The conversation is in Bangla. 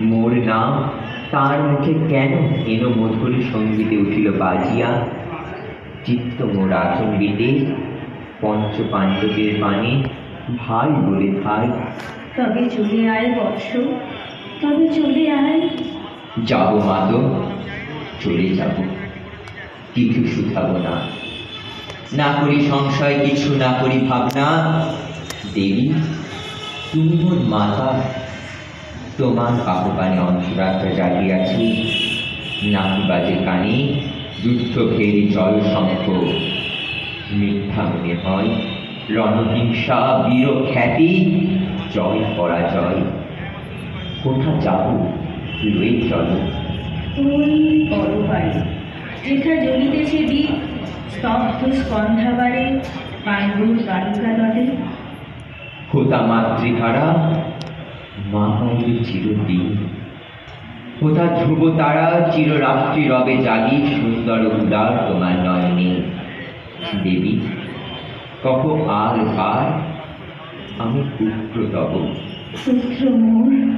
মোর নাম। তার মুখে কেন এনো মধুর সঙ্গীতে উঠিল বাজিয়া? চিত্ত মোর আচম্বিতে পঞ্চ পাণ্ডবের মানে ভাই বলে ভাই। তবে চলে আয় বৎস তবে চলে আয়। যাব মাদক চলে যাব। কিছু শুধাবো না। না করি সংশয় কিছু না করি ভাবনা। দেবী তুমি মোর মাতা। তোমার আহ্বানে অন্তরাত্মা জাগিয়াছি। নাকি বাজে কানে যুদ্ধ ফেরি জল শঙ্খ। মিথ্যা মনে হয় রণহিংসা বীর খ্যাতি জয় পরাজয়। কোথা যাব? লয়ে চলো। যেথা জ্বলিতেছে দ্বীপ স্তব্ধ স্কন্ধাবারে পাণ্ডুর বালুকা তটে হোতা মাতৃহারা মায়ের চিরদিন। কোথা ধ্রুব তারা চিররাত্রি রবে জাগি, সুন্দর উদার তোমার নয়নে। দেবী কহ আর পার, আমি পুত্র তব। পুত্র